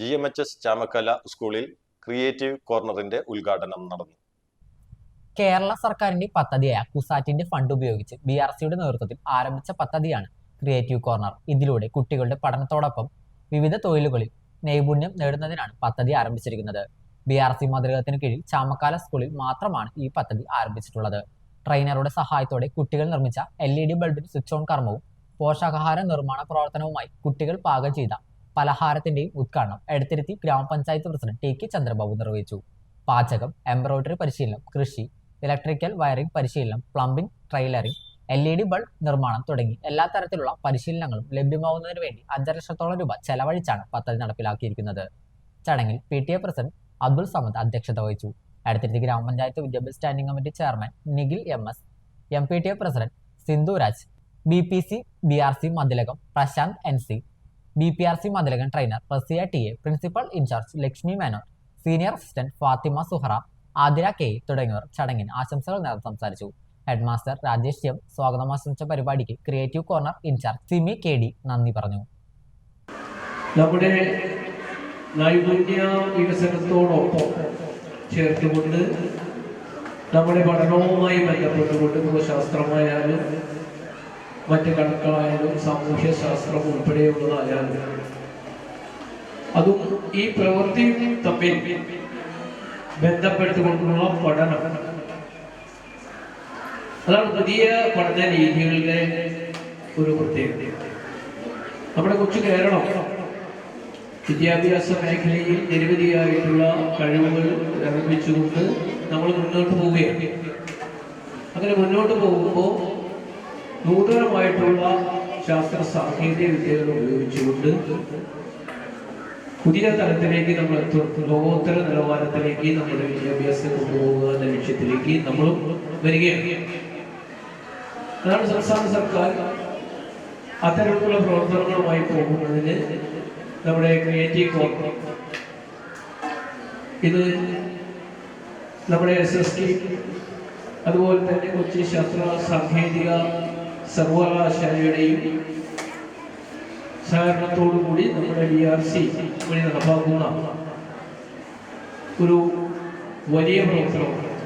G M H S Chamakkala സ്കൂളിൽ creative കോർണറിന്റെ ഉദ്ഘാടനം നടന്നു. കേരള സർക്കാരിന്റെ പദ്ധതിയായ കുസാറ്റിന്റെ ഫണ്ട് ഉപയോഗിച്ച് ബി ആർ സിയുടെ നേതൃത്വത്തിൽ ആരംഭിച്ച പദ്ധതിയാണ് ക്രിയേറ്റീവ് കോർണർ. ഇതിലൂടെ കുട്ടികളുടെ പഠനത്തോടൊപ്പം വിവിധ തൊഴിലുകളിൽ നൈപുണ്യം നേടുന്നതിനാണ് പദ്ധതി ആരംഭിച്ചിരിക്കുന്നത്. ബി ആർ സി മാതൃകത്തിന് കീഴിൽ ചാമക്കാല സ്കൂളിൽ മാത്രമാണ് ഈ പദ്ധതി ആരംഭിച്ചിട്ടുള്ളത്. ട്രെയിനറുടെ സഹായത്തോടെ കുട്ടികൾ നിർമ്മിച്ച എൽ ഇ ഡി ബൾബിന് സ്വിച്ച് ഓൺ കർമ്മവും പോഷകാഹാര നിർമ്മാണ പ്രവർത്തനവുമായി കുട്ടികൾ പാകം ചെയ്ത പലഹാരത്തിന്റെയും ഉദ്ഘാടനം എടത്തിരുത്തി ഗ്രാമപഞ്ചായത്ത് പ്രസിഡന്റ് ടി കെ ചന്ദ്രബാബു നിർവഹിച്ചു. പാചകം എംബ്രോയിഡറി പരിശീലനം കൃഷി ഇലക്ട്രിക്കൽ വയറിംഗ് പരിശീലനം plumbing tailoring L E D bulb നിർമ്മാണം തുടങ്ങി എല്ലാ തരത്തിലുള്ള പരിശീലനങ്ങളും ലഭ്യമാവുന്നതിന് വേണ്ടി അഞ്ചര ലക്ഷത്തോളം രൂപ ചെലവഴിച്ചാണ് പദ്ധതി നടപ്പിലാക്കിയിരിക്കുന്നത്. ചടങ്ങിൽ P T A president Abdul Samad അധ്യക്ഷത വഹിച്ചു. അടുത്തിരുത്തി ഗ്രാമപഞ്ചായത്ത് വിദ്യാഭ്യാസ standing committee chairman Nikhil M S M P T A president Sindhuraj B P C B R C Mathilakam Prashanth N C B P R C Mathilakan trainer Raziya T A principal incharge Lakshmi Menon senior assistant Fathima Suhara Athira K തുടങ്ങിയവർ ചടങ്ങിൽ ആശംസകൾ നേർന്ന് സംസാരിച്ചു. Head master Rajesh M സ്വാഗതം ആശംസിച്ച പരിപാടിക്ക് creative corner incharge Simi K D നന്ദി പറഞ്ഞു. നമ്മുടെ നൈപുണ്യ വികസനത്തോടൊപ്പം ചേർത്തുകൊണ്ട് നമ്മുടെ പഠനവുമായി ബന്ധപ്പെട്ടുകൊണ്ട് ഇപ്പോൾ ശാസ്ത്രമായാലും മറ്റ് കണക്കായാലും സാമൂഹ്യ ശാസ്ത്രം ഉൾപ്പെടെയുള്ളതായാലും. അതും ഈ പ്രവൃത്തി തമ്മിൽ ബന്ധപ്പെട്ടുകൊണ്ടുള്ള പഠനം. അതാണ് പുതിയ പഠന രീതികളുടെ ഒരു പ്രത്യേകത. നമ്മുടെ കൊച്ചു കേരളം വിദ്യാഭ്യാസ മേഖലയിൽ നിരവധിയായിട്ടുള്ള കഴിവുകൾ നിർമ്മിച്ചുകൊണ്ട് നമ്മൾ മുന്നോട്ട് പോവുകയാണ്. അങ്ങനെ മുന്നോട്ട് പോകുമ്പോൾ നൂതനമായിട്ടുള്ള ശാസ്ത്ര സാങ്കേതിക വിദ്യകൾ ഉപയോഗിച്ചുകൊണ്ട് പുതിയ തലത്തിലേക്ക് നമ്മൾ ലോകോത്തര നിലവാരത്തിലേക്ക് നമ്മുടെ വിദ്യാഭ്യാസം കൊണ്ടുപോകുക എന്ന ലക്ഷ്യത്തിലേക്ക് നമ്മൾ വരികയാണ്. അതാണ് സംസ്ഥാന സർക്കാർ അത്തരത്തിലുള്ള പ്രവർത്തനങ്ങളുമായി പോകുന്നതിന് നമ്മുടെ ക്രിയേറ്റീവ് കോർണർ ഇത് നമ്മുടെ എസ് എസ് ടി അതുപോലെ തന്നെ കൊച്ചി ശാസ്ത്ര സാങ്കേതിക സർവകലാശാലയുടെയും സഹകരണത്തോടു കൂടി നമ്മുടെ ഡി ആർ സി വഴി നടപ്പാക്കുന്ന ഒരു വലിയ പ്രവർത്തനമാണ്.